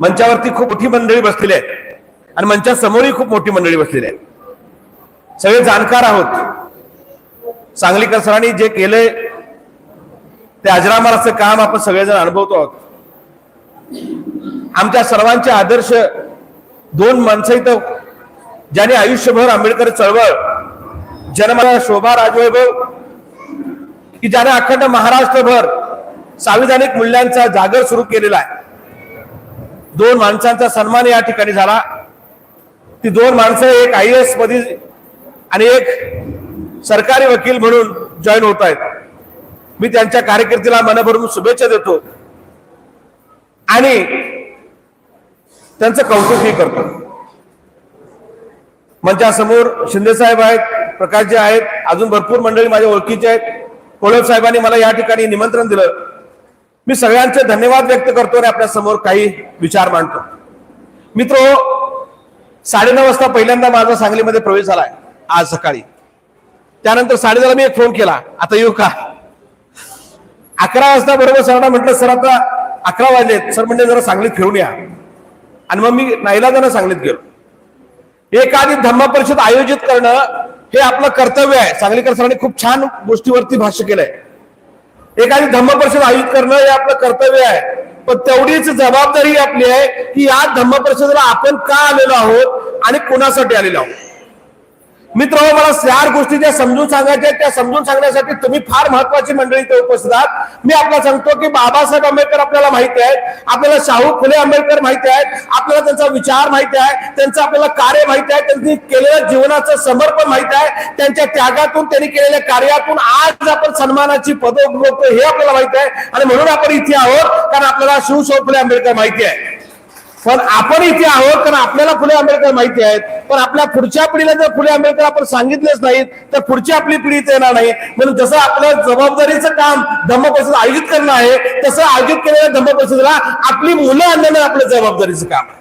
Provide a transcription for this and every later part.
मंचावरती खूप मोठी मंडळी बसलेली आहे आणि मंचासमोरही खूप मोठी मंडळी बसलेली आहे सगळे जाणकार आहोत. सांगलीकर सरांनी जे केलंय ते अजरामर असं काम आपण सगळेजण अनुभवतो आहोत. आमच्या सर्वांचे आदर्श दोन माणसं इथं ज्याने आयुष्यभर आंबेडकर चळवळ जन्माला शोभा राजवैभव की ज्याने अखंड महाराष्ट्रभर संविधानिक मूल्यांचा जागर सुरू केलेला आहे. दोन माणसांचा सन्मान या ठिकाणी झाला. ती दोन माणसं एक आय एसमध्ये आणि एक सरकारी वकील म्हणून जॉईन होत आहेत. मी त्यांच्या कार्यकर्तीला मनभरून शुभेच्छा देतो. आणि त्यांचं कौतुकही करतो. मंचासमोर शिंदे साहेब आहेत प्रकाशजी आहेत अजून भरपूर मंडळी माझ्या ओळखीचे आहेत. कोळप साहेबांनी मला या ठिकाणी निमंत्रण दिलं. मी सगळ्यांचे धन्यवाद व्यक्त करतो आणि आपल्यासमोर काही विचार मांडतो. मित्र साडेनऊ वाजता पहिल्यांदा माझा सांगलीमध्ये प्रवेश झालाय आज सकाळी. त्यानंतर साडेदहाला मी एक फोन केला आता येऊ का? अकरा वाजता बरोबर सरांना म्हटलं सर आता अकरा वाजलेत सर म्हणजे जरा सांगलीत फिरून या. आणि मग मी नाईलाजानं सांगलीत गेलो. एखादी धम्म परिषद आयोजित करणं हे आपलं कर्तव्य आहे. सांगलीकर सरांनी खूप छान गोष्टीवरती भाष्य केलंय. एखादी धम्म परिषद आयोजित करणं हे आपलं कर्तव्य आहे. पण तेवढीच जबाबदारी आपली आहे की या धम्म परिषदेला आपण का आलेलो आहोत आणि कोणासाठी आलेलो आहोत? मित्र मला चार गोष्टी ज्या समजून सांगायच्या आहेत, त्या समजून सांगण्यासाठी तुम्ही फार महत्वाची मंडळी इथे उपस्थित आहात. मी आपल्याला सांगतो की बाबासाहेब आंबेडकर आपल्याला माहिती आहेत. आपल्याला शाहू फुले आंबेडकर माहिती आहेत. आपल्याला त्यांचा विचार माहिती आहे. त्यांचं आपल्याला कार्य माहिती आहे. त्यांनी केलेलं जीवनाचं समर्पण माहिती आहे. त्यांच्या त्यागातून त्यांनी केलेल्या कार्यातून आज आपण सन्मानाची पद उपभोगतो हे आपल्याला माहिती आहे. आणि म्हणून आपण इथे आहोत कारण आपल्याला शिवशाहू फुले आंबेडकर माहिती आहे. पण आपण इथे आहोत कारण आपल्याला फुले आंबेडकर माहिती आहेत. पण आपल्या पुढच्या पिढीला जर फुले आंबेडकर आपण सांगितलेच नाहीत तर पुढची आपली पिढी इथे येणार नाही. म्हणून जसं आपलं जबाबदारीचं काम धम्म परिषद आयोजित करणं आहे तसं आयोजित केलेल्या धम्म परिषदेला आपली मुलं आणणं आपलं जबाबदारीचं काम आहे.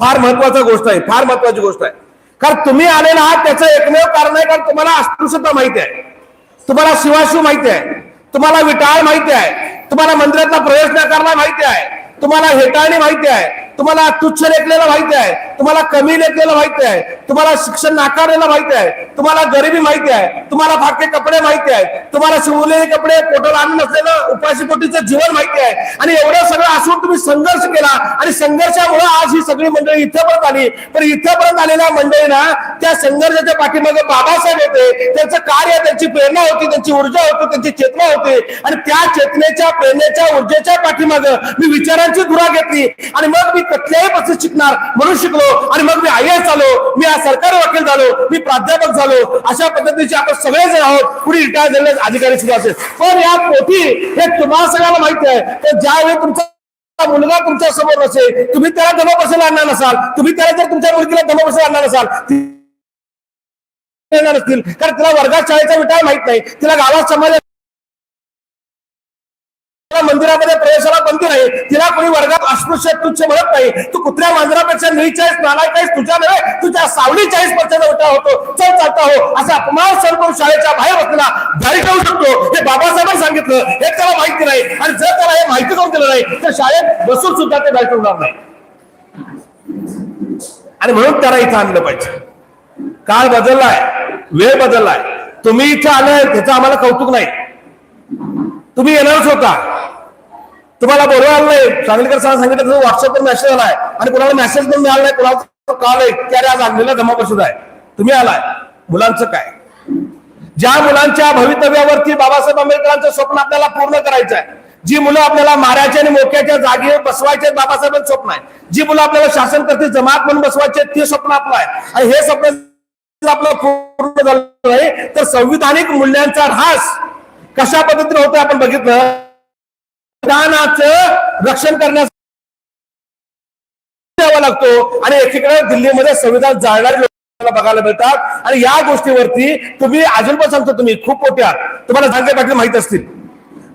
फार महत्वाची गोष्ट आहे फार महत्वाची गोष्ट आहे. कारण तुम्ही आलेला आहात त्याचं एकमेव कारण आहे कारण तुम्हाला अस्पृश्यता माहिती आहे. तुम्हाला शिवाशिव माहिती आहे. तुम्हाला विटाळ माहिती आहे. तुम्हाला मंदिरातला प्रवेश नाकारला माहिती आहे. तुम्हाला हेटाळणी माहिती आहे. तुम्हाला तुच्छ लेखलेलं माहिती आहे. तुम्हाला कमी लेखलेलं माहिती आहे. तुम्हाला शिक्षण नाकारलेलं माहिती आहे. तुम्हाला गरिबी माहिती आहे. तुम्हाला फाटके कपडे माहिती आहे. तुम्हाला शिवलेले कपडे पोटाला आणून नसलेलं उपाशी पोटीचं जीवन माहिती आहे. आणि एवढं सगळं असून तुम्ही संघर्ष केला. आणि संघर्षामुळे आज ही सगळी मंडळी इथंपर्यंत आली. पण इथंपर्यंत आलेल्या मंडळींना त्या संघर्षाच्या पाठीमागे बाबासाहेब होते. त्यांचं कार्य त्यांची प्रेरणा होती त्यांची ऊर्जा होती त्यांची चेतना होती. आणि त्या चेतनेच्या प्रेरणेच्या ऊर्जेच्या पाठीमागे मी विचारांची धुरा घेतली. आणि मग मी कुठल्याही पासून शिकणार म्हणून शिकलो. आणि मग मी आय एस झालो. मी आज सरकारी वकील झालो. मी प्राध्यापक झालो. अशा पद्धतीचे आपण सगळेजण आहोत. पुढे रिटायर झालेले अधिकारी सुद्धा असेल. पण या पोटी हे तुम्हाला सगळ्यांना माहिती आहे. तर ज्यावेळी तुमचा मुलगा तुमच्यासमोर नसेल तुम्ही त्याला दमा बसायला आणणार नसाल. तुम्ही त्याला जर तुमच्या मुलगीला दमा बसायला आणणार नसाल येणार असतील कारण तिला वर्गात शाळेचा विटाळ माहीत नाही. तिला गावात समाज मंदिरामध्ये प्रवेशाला बंदी नाही. तिला कोणी वर्गात अस्पृश्य तुच्छ म्हणत नाही. तू कुत्र्या मांजरापेक्षा निचाळीस नालायकाईस तुझ्या नव्हे तुझ्या सावली चाळीस वर्षाचा उठा होतो. चल चालता हो. असा अपमान सर करून शाळेच्या बाहेर बसलेला घरी जाऊ शकतो. हे बाबासाहेबांनी सांगितलं. हे त्याला माहिती नाही. आणि जर त्याला हे माहिती करून दिलं नाही तर शाळेत बसून सुद्धा ते बाहेर ठेवणार नाही. आणि म्हणून त्याला इथं आणलं पाहिजे. काळ बदललाय वेळ बदललाय. तुम्ही इथं आलं त्याचं आम्हाला कौतुक नाही. तुम्ही येणारच होता. तुम्हाला बोलवायला नाही. सांगलीकर सर सांगितलं तसं व्हॉट्सअपवर मेसेज आलाय. आणि कोणाला मेसेज पण मिळाला नाही. कोणाला कॉल आहे की अरे आज आणलेला जमा परिषद आहे तुम्ही आलाय. मुलांचं काय? ज्या मुलांच्या भवितव्यावरती बाबासाहेब आंबेडकरांचं स्वप्न आपल्याला पूर्ण करायचं आहे जी मुलं आपल्याला मारायच्या आणि मोक्याच्या जागेवर बसवायचे आहेत, बाबासाहेबांचं स्वप्न आहे. जी मुलं आपल्याला शासन करते जमात म्हणून बसवायचे आहेत, ते स्वप्न आपलं आहे. आणि हे स्वप्न आपलं पूर्ण झालं नाही तर संविधानिक मूल्यांचा ऱ्हास कशा पद्धतीने होतं आपण बघितलं? संविधानाचं रक्षण करण्यास द्यावा लागतो. आणि एकीकडे दिल्लीमध्ये संविधान जाळणारे लोकांना बघायला मिळतात. आणि या गोष्टीवरती तुम्ही अजून पण सांगतो तुम्ही खूप मोठ्या. तुम्हाला झांगे पाटील माहीत असतील.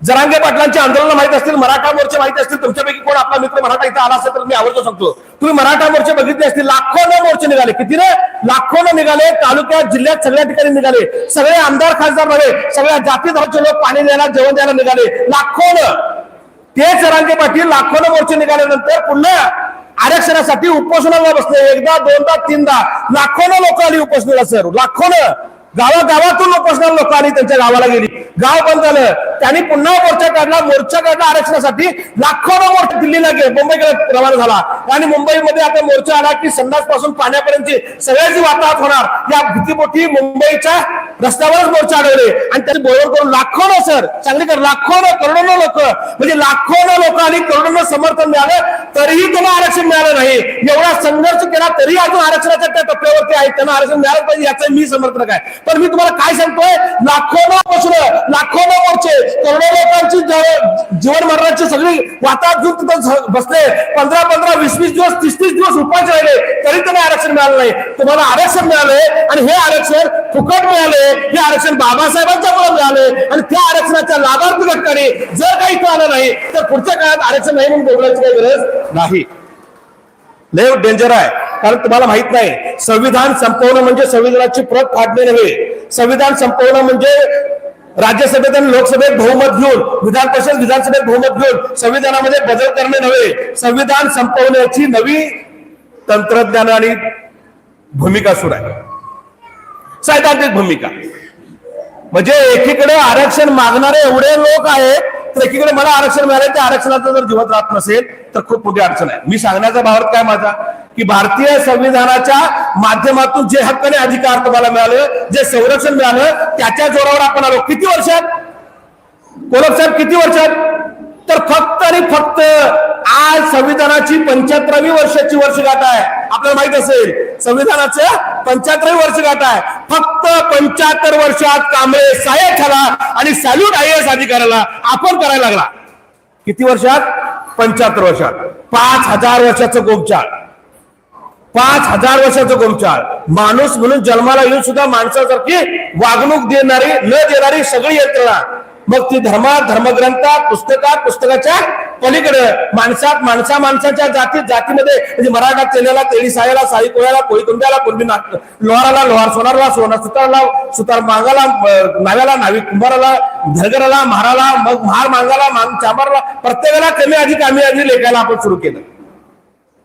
जरांगे पाटलांची आंदोलन माहीत असतील मराठा मोर्चे माहीत असतील तुमच्यापैकी कोण आपला मित्र मराठा इथं आला असेल तर मी आवडतो सांगतो. तुम्ही मराठा मोर्चे बघितले असतील लाखोनं मोर्चे निघाले. किती रे लाखोनं निघाले तालुक्यात जिल्ह्यात सगळ्या ठिकाणी निघाले. सगळे आमदार खासदार नव्हे सगळ्या जाती धर्माचे लोक पाणी द्यायला जेवण द्यायला निघाले. लाखोनं. ते जरांगे पाटील लाखोनं मोर्चे निघाल्यानंतर पुन्हा आरक्षणासाठी उपोषणाला बसले. एकदा दोनदा तीनदा. लाखोनं लोक आली उपोषणाला सर. लाखोनं. गावागावातून उपोषणाला लोक आली त्यांच्या गावाला गेली. गाव बंद झालं. त्यांनी पुन्हा मोर्चा काढला. मोर्चा काढला आरक्षणासाठी. लाखोनं मोर्चा दिल्लीला गेले. मुंबईकडे रवाना झाला. आणि मुंबईमध्ये आता मोर्चा आला की संडासपासून पाण्यापर्यंतची सगळ्याची वातावरण होणार या भीतीपोटी मुंबईच्या रस्त्यावरच मोर्चा अडवले आणि त्याने बोलवर करून लाखोनं सर सांगलीकर लाखोनं करोडोनं लोक. म्हणजे लाखोनं लोक आणि करोडोनं समर्थन मिळालं तरीही त्यांना आरक्षण मिळालं नाही. एवढा संघर्ष केला तरी अजून आरक्षणाच्या त्या टप्प्यावरती आहे त्यांना आरक्षण मिळालं पाहिजे याचं मी समर्थक आहे. पण मी तुम्हाला काय सांगतोय? लाखोना बसलं लाखोना मोर्चे करोडो लोकांची जीवन मरणाची सगळी वातावरण घेऊन तिथं बसले. पंधरा पंधरा वीस वीस दिवस तीस तीस दिवस उपास राहिले. तरी त्यांना आरक्षण मिळालं नाही. तुम्हाला आरक्षण मिळाले आणि हे आरक्षण फुकट मिळाले हे आरक्षण बाबासाहेबांच्या मुळे मिळाले आणि त्या आरक्षणाच्या लाभार्थी घटकाने जर काही इथं आलं नाही तर पुढच्या काळात आरक्षण नाही म्हणून बोलण्याची काही गरज नाही. लय डेंजर आहे. कारण तुम्हाला माहीत नाही संविधान संपवणं म्हणजे संविधानाची प्रत फाडणे नव्हे. संविधान संपवणं म्हणजे राज्यसभेत आणि लोकसभेत बहुमत घेऊन विधान परिषद विधानसभेत बहुमत घेऊन संविधानामध्ये बदल करणे नव्हे. संविधान संपवण्याची नवी तंत्रज्ञान आणि भूमिका सुरू आहे. सैद्धांतिक भूमिका. म्हणजे एकीकडे आरक्षण मागणारे एवढे लोक आहेत तर एकीकडे मला आरक्षण मिळालं त्या आरक्षणाचं जर जीवत राहत नसेल तर खूप मोठी अडचण आहे. मी सांगण्याचा भावार्थ काय माझा? की भारतीय संविधानाच्या माध्यमातून जे हक्क आणि अधिकार तुम्हाला मिळाले जे संरक्षण मिळालं त्याच्या जोरावर आपण आलो. किती वर्षात? कोलक साहेब किती वर्षात? तर फक्त आणि फक्त आज संविधानाची पंच्याहत्तरावी वर्षाची वर्षगाठ आहे. आपल्याला माहीत असेल संविधानाचं पंच्याहत्तरावी वर्षगाठ आहे. फक्त पंच्याहत्तर वर्षात कांबळे साहेब झाला आणि सॅल्यूट आय एस अधिकाऱ्याला आपण करायला लागला. किती वर्षात? पंच्याहत्तर वर्षात. पाच हजार वर्षाचं गोपचार. पाच हजार वर्षाचं गोमचाळ. माणूस म्हणून जन्माला येऊन सुद्धा माणसासारखी वागणूक देणारी न देणारी सगळी यंत्रणा. मग ती धर्मात धर्मग्रंथात पुस्तकात पुस्तकाच्या पलीकडे माणसात माणसा माणसाच्या जातीत जातीमध्ये म्हणजे मराठा तेल्याला तेळी सायाला साई कोळ्याला कोळी कुंब्याला कोळी लोहाराला लोहार सोनारला सोनार सुतारला सुतार मांगाला नाव्याला नावी कुंभाराला धरगराला महाराला मग महार मांगाला मांग चांबारला प्रत्येकाला कमी अधिक आम्ही आधी लेखायला आपण सुरू केलं.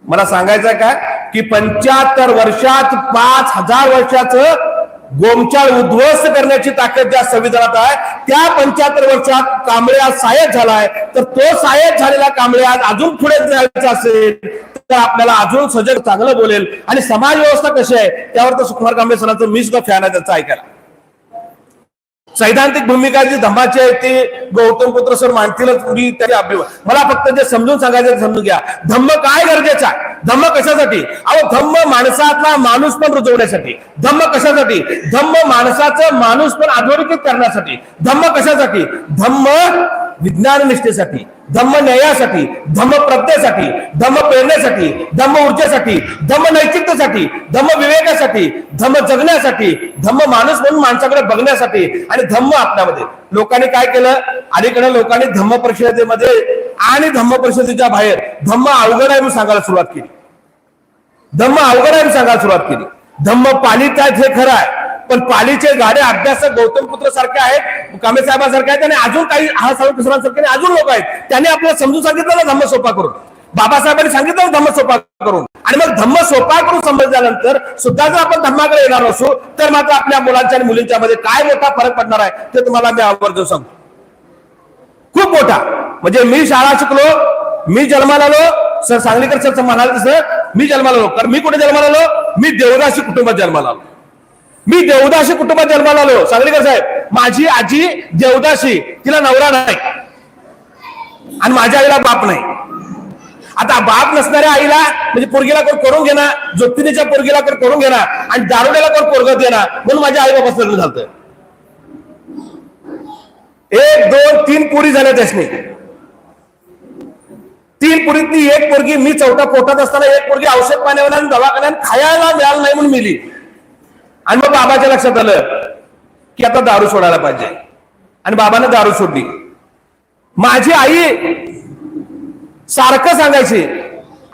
मला सांगायचं काय की पंच्याहत्तर वर्षात पाच हजार वर्षाचं गोमचाळ उद्ध्वस्त करण्याची ताकद ज्या संविधानात आहे त्या पंच्याहत्तर वर्षात कांबळे आज सहाय्यक झालाय. तर तो सहाय्यक झालेला कांबळे आज अजून पुढे जायचा असेल तर आपल्याला अजून सजग चांगलं बोलेल. आणि समाज व्यवस्था कशी आहे त्यावर तर सुकुमार कांबळे सरांचं मी सुद्धा फॅन आहे त्याचं ऐकायला. सैद्धांतिक भूमिका जी धमाची आहे ती गौतम पुत्र सर मानतीलच मी त्याची अभिमान. मला फक्त जे समजून सांगायचं समजून घ्या. धम्म काय गरजेचं आहे? धम्म कशासाठी? अहो धम्म माणसातला माणूस पण रुजवण्यासाठी. धम्म कशासाठी? धम्म माणसाचं माणूस पण अधोरेखित करण्यासाठी. धम्म कशासाठी? धम्म विज्ञान निष्ठेसाठी धम्म न्यायासाठी धम्म प्रज्ञेसाठी धम्म प्रेरणेसाठी धम्म ऊर्जेसाठी धम्म नैतिकतेसाठी धम्म विवेकासाठी धम्म जगण्यासाठी धम्म माणूस म्हणून माणसाकडे बघण्यासाठी आणि धम्म आपल्यामध्ये लोकांनी काय केलं? अलीकडे लोकांनी धम्म परिषदेमध्ये आणि धम्म परिषदेच्या बाहेर धम्म अवघड आहे म्हणून सांगायला सुरुवात केली. धम्म अवघड आहे सांगायला सुरुवात केली. धम्म पाणी आहेत हे खरं आहे. पण पालीचे गाडे अभ्यासक गौतम पुत्र सारखे आहेत कामे साहेबांसारखे आहेत आणि अजून काही हा साहेब किशोरांसारखे आणि अजून लोक आहेत. त्यांनी आपल्याला समजून सांगितलं ना धम्म सोपा करून. बाबासाहेबांनी सांगितलं धम्म सोपा करून. आणि मग धम्म सोपा करून समजल्यानंतर सुद्धा जर आपण धम्माकडे येणार असू तर मात्र आपल्या मुलांच्या आणि मुलींच्या मध्ये काय मोठा फरक पडणार आहे ते तुम्हाला मी आवर्जून सांगतो. खूप मोठा. म्हणजे मी शाळा शिकलो मी जन्माला आलो सर सांगलीकर सर म्हणाले तसं मी जन्माला आलो. कारण मी कुठे जन्माला आलो? मी देवदासी कुटुंबात जन्माला आलो. मी देवदासी कुटुंबात जन्माला आलो सांगलीकर साहेब माझी आजी देवदासी तिला नवरा नाही. आणि माझ्या आईला बाप नाही. आता बाप नसणाऱ्या आईला म्हणजे पोरगीला कोण करून घेणार? ज्योतिनीच्या पोरगीला कोण करून घेणार? आणि दारुड्याला कोण पोरगत देणार? म्हणून माझ्या आई बापाचं लग्न झालं एक दोन तीन पोरी झाल्या त्यासनी. तीन पुरीतली एक पोरगी मी चौथा पोटात असताना एक पोरगी औषध पाण्यावर आणि दवाखान्यात खायला मिळालं नाही म्हणून मिली. आणि मग बाबाच्या लक्षात आलं की आता दारू सोडायला पाहिजे. आणि बाबानं दारू सोडली. माझी आई सारखं सांगायची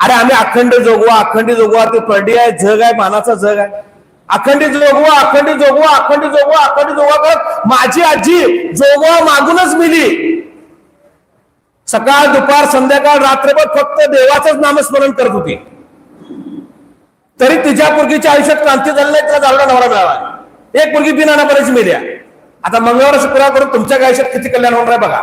अरे आम्ही अखंड जोगवा अखंडी जोगवा ते परडी आहे जग आहे मानाचा जग आहे. अखंडी जोगवा अखंडी जोगवा अखंडी जोगवा अखंडी जोगवा करत माझी आजी जोगवा मागूनच मिली. सकाळ दुपार संध्याकाळ रात्रभर फक्त देवाचंच नामस्मरण करत होती. तरी तिच्या पोरगीच्या आयुष्यात क्रांती झाली नाही तिला दारुडा नवरा मिळाला एक मुलगी बिना बरेच मेल्या आता मंगळवार शुक्रवार करून तुमच्या आयुष्यात किती कल्याण होणार आहे बघा.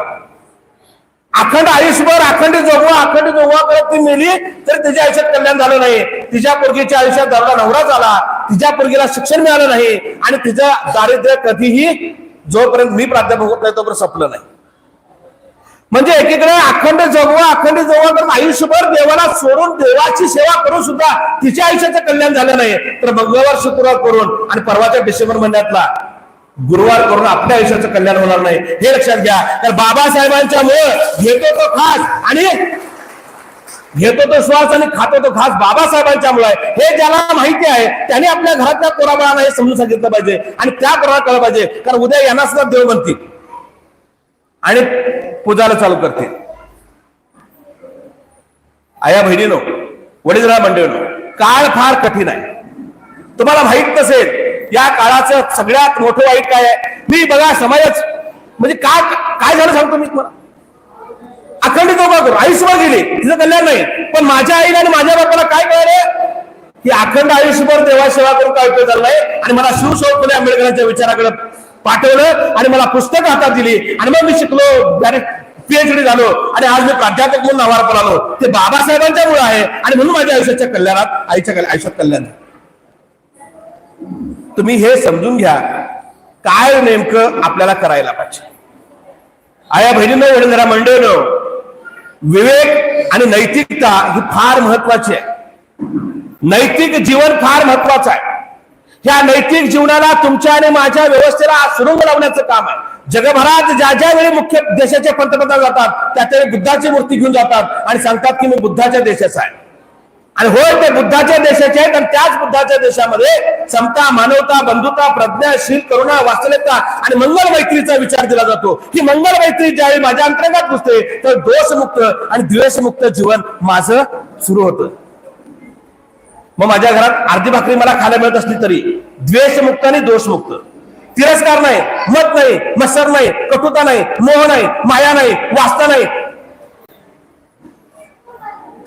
अखंड आयुष्यभर अखंड जगवा अखंड जगवा करत ती मेली तरी तिच्या आयुष्यात कल्याण झालं नाही. तिच्या पोरगीच्या आयुष्यात दारुडा नवरा झाला. तिच्या पोरगीला शिक्षण मिळालं नाही. आणि तिचं दारिद्र्य कधीही जोपर्यंत मी प्राध्यापक होत नाही तोपर्यंत संपलं नाही. म्हणजे एकीकडे अखंड जगवा अखंड जगवा करून आयुष्यभर देवाला सोडून देवाची सेवा करून सुद्धा तिच्या आयुष्याचं कल्याण झालं नाही. तर मंगळवार शुक्रवार करून आणि परवाच्या डिसेंबर महिन्यातला गुरुवार करून आपल्या आयुष्याचं कल्याण होणार नाही. हे लक्षात घ्या. तर बाबासाहेबांच्या मुळे घेतो तो खास आणि घेतो तो श्वास आणि खातो तो खास बाबासाहेबांच्या मुळे आहे. हे ज्याला माहिती आहे त्याने आपल्या घरातल्या कोराबाळांना हे समजून सांगितलं पाहिजे आणि त्या कोराला कळलं पाहिजे. कारण उद्या यांना सुद्धा देव बनतील आणि पूजाला चालू करतील आया बहिणीनो वडीलरा मंडळीनो काळ फार कठीण आहे. तुम्हाला माहीत नसेल या काळाचं सगळ्यात मोठं वाईट काय आहे? मी बघा समाजच म्हणजे काय काय झालं सांगतो मी तुम्हाला? अखंडित उभा करू आयुष्यभर गेली तिचं कल्याण नाही. पण माझ्या आईला आणि माझ्या बापाला काय कळलं? की अखंड आयुष्यभर देवा सेवा करून काय उपयोग झाला नाही? आणि मला शिवशाहू फुले आंबेडकरांच्या विचाराकडे पाठवलं आणि मला पुस्तक हातात दिली. आणि मग मी शिकलो. पीएचडी झालो. आणि आज मी प्राध्यापक म्हणून नावार आलो ते बाबासाहेबांच्या मुळे आहे. आणि म्हणून माझ्या आयुष्याच्या कल्याणात आईच्या आयुष्यात कल्याण तुम्ही हे समजून घ्या. काय नेमकं आपल्याला करायला पाहिजे? आया बहिणीनं वडीलधारा मंडळीनं विवेक आणि नैतिकता ही फार महत्वाची आहे. नैतिक जीवन फार महत्वाचं आहे. या नैतिक जीवनाला तुमच्या आणि माझ्या व्यवस्थेला सुरुंग लावण्याचं काम आहे. जगभरात ज्या ज्या वेळी मुख्य देशाचे पंतप्रधान जातात त्या त्यावेळी बुद्धाची मूर्ती घेऊन जातात आणि सांगतात की मी बुद्धाच्या देशाचा आहे. आणि होय ते बुद्धाच्या देशाचे आहेत आणि त्याच बुद्धाच्या देशामध्ये समता मानवता बंधुता प्रज्ञाशील करुणा वास्तविकता आणि मंगल मैत्रीचा विचार दिला जातो. ही मंगल मैत्री ज्यावेळी माझ्या अंतर्गत घुसते तर दोषमुक्त आणि द्वेषमुक्त जीवन माझं सुरू होतं. मग माझ्या घरात अर्धी भाकरी मला खायला मिळत असली तरी द्वेषमुक्त आणि दोषमुक्त. तिरस्कार नाही मत नाही मत्सर नाही कटुता नाही मोह नाही माया नाही वास्ता नाही.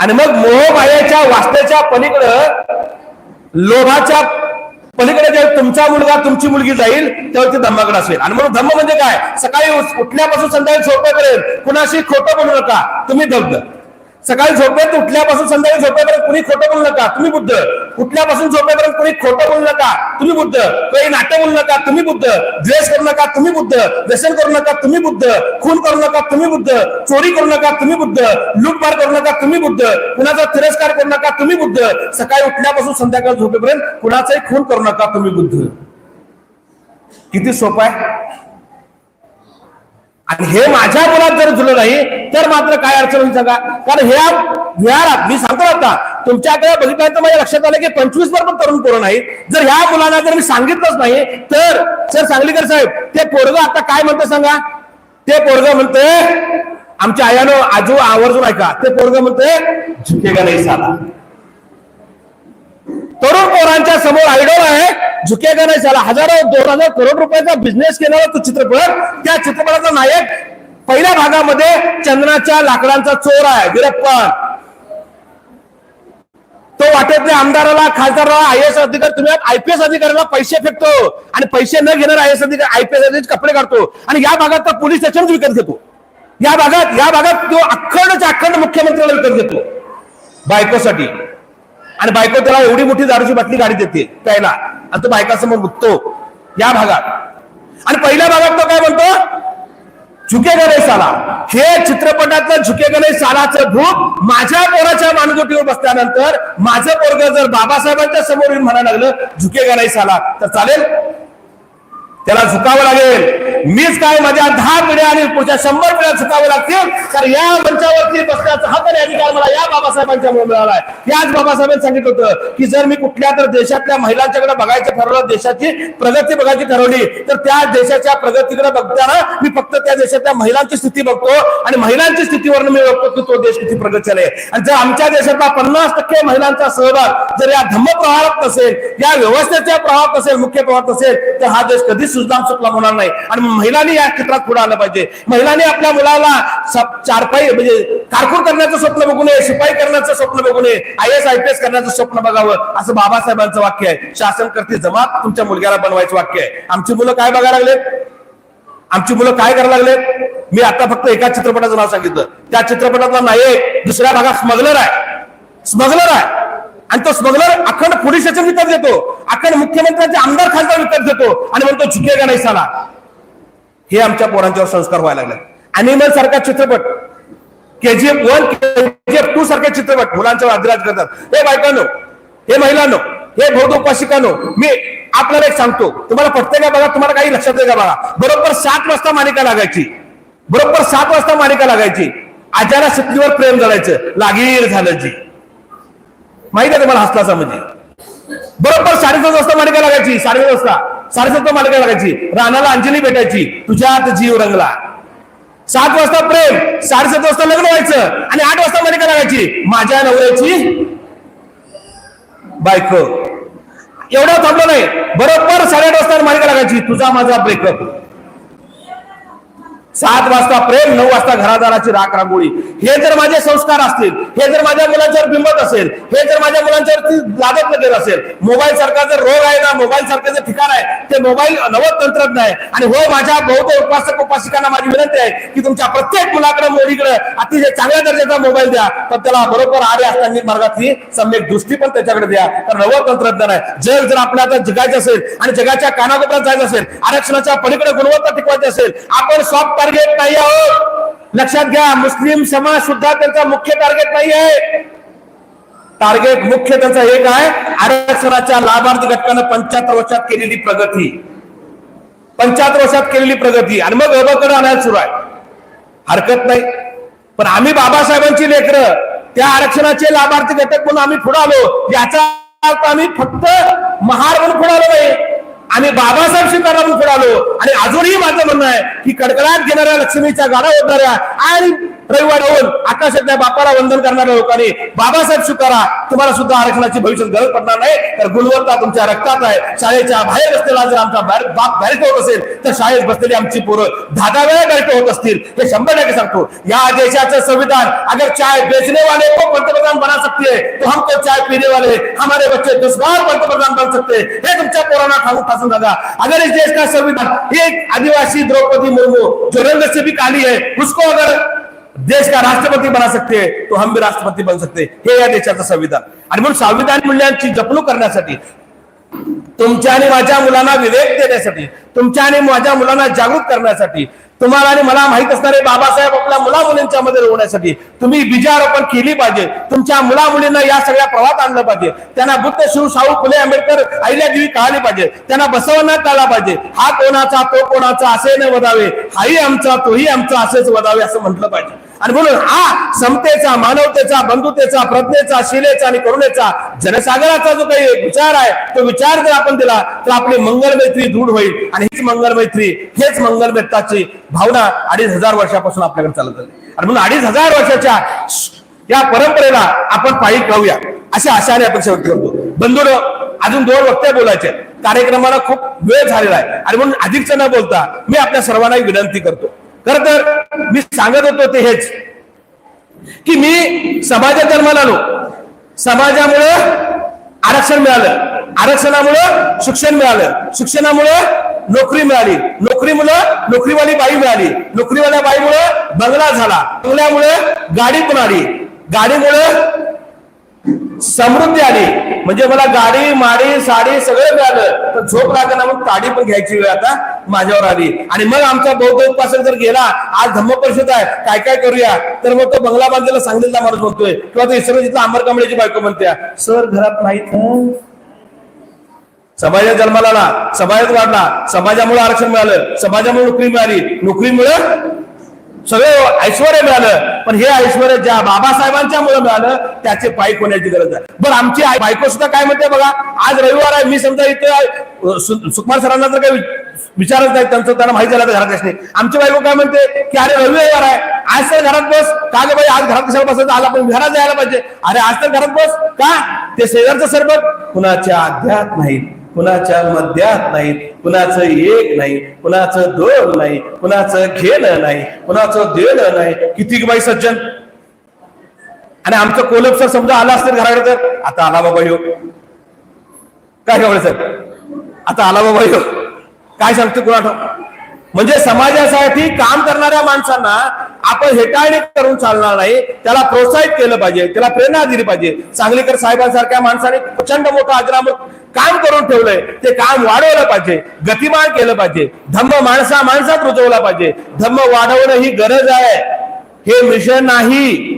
आणि मग मोह मायाच्या वास्त्याच्या पलीकडं लोभाच्या पलीकडे जेव्हा तुमचा मुलगा तुमची मुलगी जाईल तेव्हा ती धम्माकडे असेल. आणि म्हणून धम्म म्हणजे काय? सकाळी उठ- उठल्यापासून संध्याकाळी झोपेपर्यंत. कुणाशी खोटं बोलू नका. तुम्ही दग्ध सकाळी झोपेत उठल्यापासून संध्याकाळी झोपेपर्यंत कोणी खोटं बोलू नका तुम्ही बुद्ध कुठल्यापासून झोपेपर्यंत कोणी खोटं बोलू नका तुम्ही बुद्ध काही नाट्य बोलू नका तुम्ही बुद्ध द्वेष करू नका तुम्ही बुद्ध व्यसन करू नका तुम्ही बुद्ध खून करू नका तुम्ही बुद्ध चोरी करू नका तुम्ही बुद्ध लूटमार करू नका तुम्ही बुद्ध कुणाचा तिरस्कार करू नका तुम्ही बुद्ध सकाळी उठल्यापासून संध्याकाळ झोपेपर्यंत कुणाचाही खून करू नका तुम्ही बुद्ध किती सोपं आहे आणि हे माझ्या मुलात जर जुळलं नाही तर मात्र काय अडचण होईल सांगा? कारण ह्या विहारात मी सांगतो आता तुमच्याकडे बघितल्यानंतर माझ्या लक्षात आलं की पंचवीस वर पण तरुण पोरं नाही जर ह्या मुलांना जर मी सांगितलंच नाही तर सर सांगलीकर साहेब ते पोरग आता काय म्हणतं सांगा? ते पोरग म्हणते आमच्या आयानो आजू आवर्जून ऐका ते पोरग म्हणते झुकेगा नाही साला. तरुण पोरांच्या समोर आयडॉल आहे. झुकेगा नाही झाला हजारो दोन हजार करोड रुपयाचा बिझनेस केलेला तो चित्रपट त्या चित्रपटाचा नायक पहिल्या भागामध्ये चंद्राच्या लाकडांचा चोर आहे विरप्पन तो वाटेतल्या आमदाराला खासदाराला आय एस अधिकारी तुम्ही आयपीएस अधिकाऱ्याला पैसे फेकतो. आणि पैसे न घेणारा आय एस अधिकारी आयपीएस अधिकारी कपडे काढतो. आणि या भागात तर पोलीस स्टेशन विकत घेतो. या भागात या भागात तो अखंडच्या अखंड मुख्यमंत्र्याला विकत घेतो. बायकोसाठी. आणि बायको त्याला एवढी मोठी दारूची बाटली गाडी देते प्यायला. आणि तो बायकासमोर बुकतो या भागात. आणि पहिल्या भागात तो काय म्हणतो? झुके गणे साला. हे चित्रपटातलं झुके गणे सालाचं भूत माझ्या पोराच्या मानगुटीवर बसल्यानंतर माझं पोरग जर बाबासाहेबांच्या समोर येऊन म्हणायला लागलं झुके गणे साला. तर चालेल? त्याला झुकावं लागेल. मीच काय माझ्या दहा पिढ्या आणि पुढच्या शंभर पिढ्या झुकावं लागतील? तर या मंचावरती बसण्याचा हक्क आणि अधिकार मला या बाबासाहेबांच्या मुळे मिळाला आहे. याच बाबासाहेबांनी सांगितलं होतं की जर मी कुठल्या तर देशातल्या महिलांच्याकडे बघायचं ठरवलं देशाची प्रगती बघायची ठरवली तर त्या देशाच्या प्रगतीकडे बघताना मी फक्त त्या देशातल्या महिलांची स्थिती बघतो आणि महिलांची स्थितीवरून मी बघतो की तो देश किती प्रगतीला आहे. आणि जर आमच्या देशातला पन्नास टक्के महिलांचा सहभाग जर या धम्म प्रवाहात नसेल या व्यवस्थेच्या प्रवाहात नसेल मुख्य प्रवाहात नसेल तर हा देश कधीच सुद्धा सुफलाम होणार नाही. आणि महिलांनी या क्षेत्रात पुढे आलं पाहिजे. महिलांनी आपल्या मुलाला चारपाई म्हणजे कारकूर करण्याचं स्वप्न बघू नये शिपाई करण्याचं स्वप्न बघू नये I S I P S करण्याचं स्वप्न बघावं असं बाबासाहेबांचं वाक्य आहे. शासन करते जमात तुमच्या मुलग्याला बनवायचं वाक्य आहे. आमची मुलं काय बघायला लागलेत? आमची मुलं काय करायला लागलेत? मी आता फक्त एका चित्रपटाचं नाव सांगितलं. त्या चित्रपटातला नायक दुसऱ्या भागात स्मगलर आहे. स्मगलर आहे. आणि तो स्मगलर अखंड पोलीस विकत घेतो अखंड मुख्यमंत्र्यांचे आमदार खासदार विकत घेतो आणि म्हणतो झुकेगा नाही साला हे आमच्या पोरांच्यावर संस्कार व्हायला लागले अॅनिमल सारखा चित्रपट. केजीएफ वन केजीएफ टू सारखे चित्रपट मुलांच्यावर अधिराज करतात. हे बायकानो हे महिलांनो हे बौद्धोपासिकांनो मी आपल्याला एक सांगतो. तुम्हाला पटते का बघा तुम्हाला काही लक्षात आहे का बघा? बरोबर सात वाजता मालिका लागायची. बरोबर सात वाजता मालिका लागायची. आजारा शक्तीवर प्रेम झालायचं लागीर झालं जी. माहिती आहे तुम्हाला हसलाचा म्हणजे? बरोबर साडेसात वाजता मालिका लागायची साडेसात वाजता. साडेसात मालिका लागायची. रानाला अंजली भेटायची तुझ्यात जीव रंगला. सात वाजता प्रेम साडेसात वाजता लग्न व्हायचं आणि आठ वाजता मालिका लागायची. माझ्या नवऱ्याची बायको. एवढं थांबलं नाही. बरोबर साडेआठ वाजता मालिका लागायची. तुझा माझा ब्रेकअप सात वाजता प्रेम नऊ वाजता घरादाराची राख रांगोळी. हे जर माझे संस्कार असतील हे जर माझ्या मुलांच्यावर बिंबत असेल हे जर माझ्या मुलांच्यावरती लागत वगैरे असेल मोबाईल सारखा जर रोग आहे ना मोबाईल सारखं जे ठिकाण आहे ते मोबाईल नवं तंत्रज्ञ आहे. आणि हो माझ्या बौद्ध उपासक उपासिकांना माझी विनंती आहे की तुमच्या प्रत्येक मुलाकडे मुलीकडे अतिशय चांगल्या दर्जाचा मोबाईल द्या. पण त्याला बरोबर आर्य असताना मार्गातली सम्यक दृष्टी पण त्याच्याकडे द्या. तर नवं तंत्रज्ञान आहे. जग जर आपल्याला आता जगायचं असेल आणि जगाच्या कानाकोपऱ्यात जायचं असेल आरक्षणाच्या पलीकडे गुणवत्ता टिकवायची असेल आपण सॉफ्ट टार्गेट नाही आहोत. लक्षात घ्या मुस्लिम समाज सुद्धा त्यांचा मुख्य टार्गेट नाही आहे. टार्गेट मुख्य त्यांचा एक आहे आरक्षणाच्या लाभार्थी घटकानं पंच्याहत्तर वर्षात केलेली प्रगती. पंच्याहत्तर वर्षात केलेली प्रगती. आणि मग अबकडे आणायला सुरू आहे. हरकत नाही. पण आम्ही बाबासाहेबांची लेकरं त्या आरक्षणाचे लाभार्थी घटक म्हणून आम्ही पुढे आलो. याचा अर्थ आम्ही फक्त महार म्हणून पुढे आलो नाही. आम्ही बाबासाहेब स्वीकारला पुढे आलो. आणि अजूनही माझं म्हणणं आहे की कडकडाट घेणाऱ्या लक्ष्मीच्या गाडा ओढणाऱ्या आणि रविवार होऊन आकाशातल्या बापाला वंदन करणाऱ्या लोकांनी बाबासाहेब स्वीकारा तुम्हाला सुद्धा आरक्षणाची भविष्यात गरज पडणार नाही. तर गुणवत्ता तुमच्या रक्तात आहे. शाळेच्या बाहेर असलेला जर आमचा बाप बॅरिट होत असेल तर शाळेत बसलेली आमची पोरं दहा वेळा बॅरिट होत असतील. हे शंभर टक्के सांगतो. या देशाचं संविधान अगर चाय बेचने वाले को पंतप्रधान बना सकते है तो हमको चाय पीने वाले हमारे बच्चे दस बार पंतप्रधान बन सकते हैं. हे तुमच्या पोरांना ठाकूर ठासून दादा अगर इस देश का संविधान एक आदिवासी द्रौपदी मुर्मू जो रंग से भी काली है उसको अगर देश का राष्ट्रपति बना सकते हैं तो हम भी राष्ट्रपति बन सकते हे. या देशाचं संविधान. आणि म्हणून संविधान मूल्यांची जपणूक करण्यासाठी तुमच्या आणि माझ्या मुलांना विवेक देण्यासाठी तुमच्या आणि माझ्या मुलांना जागृत करण्यासाठी तुम्हाला आणि मला माहीत असणारे बाबासाहेब आपल्या मुला मुलींच्या मध्ये रोवण्यासाठी तुम्ही बीजारोपण केली पाहिजे. तुमच्या मुला मुलींना या सगळ्या प्रवाहात आणलं पाहिजे. त्यांना बुद्ध शिव शाहू फुले आंबेडकर अहिल्यादेवी कळाली पाहिजे. त्यांना बसवण्यात कळला पाहिजे. हा कोणाचा तो कोणाचा असे न वदावे हाही आमचा तोही आमचा असेच वदावे असं म्हटलं पाहिजे. आणि म्हणून हा समतेचा मानवतेचा बंधुतेचा प्रज्ञेचा शिलेचा आणि करुणेचा जनसागराचा जो काही विचार आहे तो विचार जर आपण दिला तर आपली मंगल मैत्री दृढ होईल. आणि हीच मंगल मैत्री हेच मंगल मैत्राची भावना अडीच हजार वर्षापासून आपल्याकडे चालत आली. आणि म्हणून अडीच हजार वर्षाच्या या परंपरेला आपण पायी लावूया अशा आशाने अपेक्षा व्यक्त करतो. बंधू अजून दोन वक्ते बोलायचे कार्यक्रमाला खूप वेळ झालेला आहे. आणि म्हणून अधिकचं न बोलता मी आपल्या सर्वांना विनंती करतो. खर तर मी सांगत होतो ते हेच की मी समाजात जन्माला आलो. समाजामुळे आरक्षण मिळालं. आरक्षणामुळं शिक्षण मिळालं. शिक्षणामुळं नोकरी मिळाली. नोकरीमुळे नोकरीवाली बाई मिळाली. नोकरीवाल्या बाईमुळे बंगला झाला. बंगल्यामुळे गाडी पण आली गाडीमुळं समृद्धी आली. म्हणजे मला गाडी माडी साडी सगळं मिळालं. तर झोप लागणार मग गाडी पण घ्यायची वेळ आता माझ्यावर आली. आणि मग आमचा बौद्ध उपासक जर गेला आज धम्म परिषद आहे काय काय करूया? तर मग तो बंगला बांधलेला सांगलीला माणूस म्हणतोय. किंवा तो इसरो जिथं आंबर कमळ्याची बायको म्हणते. सर घरात नाहीत समाजात जन्माला आला. समाजात वाढला. समाजामुळे आरक्षण मिळालं. समाजामुळे नोकरी मिळाली. नोकरीमुळे सगळं ऐश्वर मिळालं. पण हे ऐश्वर ज्या बाबासाहेबांच्या मुळे मिळालं त्याचे पायी होण्याची गरज आहे. बरं आमची आई- बायको सुद्धा काय म्हणते बघा आज रविवार आहे मी समजा इथे सुकुमार सरांना जर काही विचारत नाही त्यांचं त्यांना माहिती झालं तर घरात असणे. आमची बायको काय म्हणते की अरे रविवार आहे आज तर घरात बस. का गे बाई आज घरात कशाला बसायचं? आला पण घरात जायला पाहिजे. अरे आज तर घरात बस. का? ते शेजारचं सरबत कुणाच्या अध्यात नाही कुणाच्या मध्यात नाहीत कुणाचं एक नाही कुणाचं दोन नाही कुणाचं घेणं नाही कुणाचं देणं नाही. किती बाई सज्जन? आणि आमचं कोलप सर समजा आला असेल घराकडे तर? आता आला बाबा यो काय गवळे सर? आता आला बाबा यो काय सांगतो कुणा म्हणजे समाजासाठी काम करणाऱ्या माणसांना आपण हेटाळणी करून चालणार नाही. त्याला प्रोत्साहित केलं पाहिजे. त्याला प्रेरणा दिली पाहिजे. सांगलीकर साहेबांसारख्या माणसाने प्रचंड मोठं आजरामत काम करून ठेवलंय. ते काम वाढवलं पाहिजे. गतिमान केलं पाहिजे. धम्म माणसा माणसात रुजवला पाहिजे. धम्म वाढवणं ही गरज आहे. हे मिशन नाही.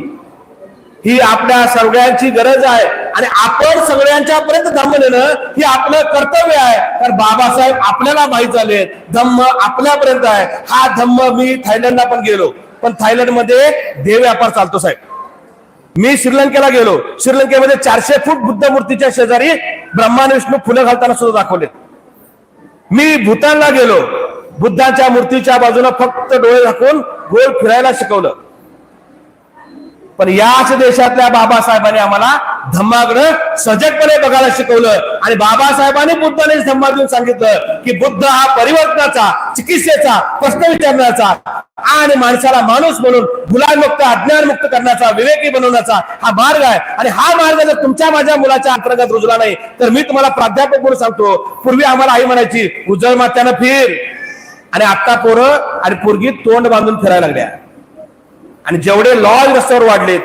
ही आपल्या सगळ्यांची गरज आहे. आणि आपण सगळ्यांच्या पर्यंत धम्म नेणं ही आपलं कर्तव्य आहे. तर बाबासाहेब आपल्याला माहीत झाले धम्म आपल्यापर्यंत आहे. हा धम्म मी थायलंडला पण गेलो. पण थायलंडमध्ये देव व्यापार चालतो साहेब. मी श्रीलंकेला गेलो. श्रीलंकेमध्ये चारशे फूट बुद्ध मूर्तीच्या शेजारी ब्रह्मान विष्णू फुलं घालताना सुद्धा दाखवले. मी भूतानला गेलो. बुद्धाच्या मूर्तीच्या बाजूला फक्त डोळे झाकून गोल फिरायला शिकवलं. पण याच देशातल्या बाबासाहेबांनी आम्हाला धम्माकडं सजगपणे बघायला शिकवलं. आणि बाबासाहेबांनी बुद्धाने धम्मा देऊन सांगितलं की बुद्ध हा परिवर्तनाचा चिकित्सेचा प्रश्न विचारण्याचा आणि माणसाला माणूस म्हणून गुलामुक्त अज्ञानमुक्त करण्याचा विवेकी बनवण्याचा हा मार्ग आहे. आणि हा मार्ग जर तुमच्या माझ्या मुलाच्या अंतर्गत रुजला नाही तर मी तुम्हाला प्राध्यापक म्हणून सांगतो. पूर्वी आम्हाला आई म्हणायची उजळ मात्यानं फिर. आणि आता पोरं आणि पोरगी तोंड बांधून फिरायला लागल्या. आणि जेवढे लॉज रस्त्यावर वाढलेत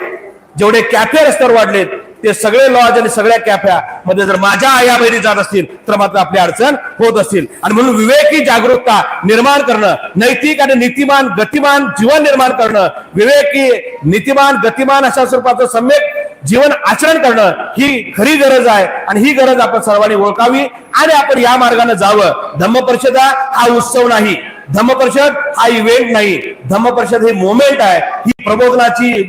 जेवढे कॅफे रस्त्यावर वाढलेत ते सगळे लॉज आणि सगळ्या कॅफ्या मध्ये जर माझ्या आया बहिणी जात असतील तर मात्र आपली अडचण होत असतील. आणि म्हणून विवेकी जागरूकता निर्माण करणं नैतिक आणि नीतिमान गतिमान जीवन निर्माण करणं विवेकी नीतिमान गतिमान अशा स्वरूपाचं सम्यक जीवन आचरण करणं ही खरी गरज आहे. आणि ही गरज आपण सर्वांनी ओळखावी आणि आपण या मार्गाने जावं. धम्म परिषदा हा उत्सव नाही. धम्म परिषद हा इव्हेंट नाही. धम्म परिषद हे मोमेंट आहे. ही प्रबोधनाची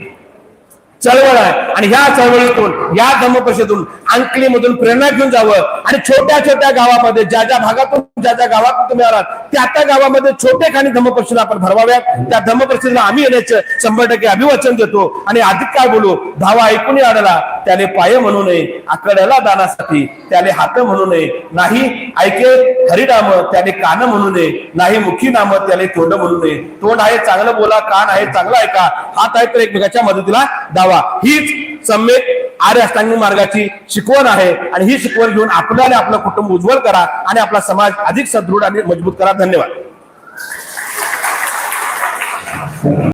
चळवळ आहे. आणि ह्या चळवळीतून या धर्मपरिषदेतून अंकलीमधून प्रेरणा घेऊन जावं. आणि छोट्या छोट्या गावामध्ये ज्या ज्या भागातून ज्या ज्या गावातून तुम्ही आलात त्या त्या गावामध्ये छोट्या खाणी धम्मपरिषद आपण भरवाव्यात. त्या धम्मपरिषदेला आम्ही येण्याचं शंभर टक्के अभिवचन देतो. आणि अधिक काय बोलू? धावा ऐकून आडला. त्याने पाय म्हणू नये आकड्याला दानासाठी. त्याने हात म्हणू नये. नाही ऐके हरिनाम. त्याने कान म्हणू नये. नाही मुखी नाम. त्याने तोंड म्हणू नये. तोंड आहे चांगलं बोला कान आहे चांगलं ऐका. हात आहे तर एकमेकाच्या मदतीला दावा हीच सम्यक आर्य अष्टांगिक मार्गाची शिकवण आहे. आणि ही शिकवण घेऊन आपल्याला आपलं कुटुंब उज्ज्वल करा आणि आपला समाज अधिक सदृढ आणि मजबूत करा. धन्यवाद.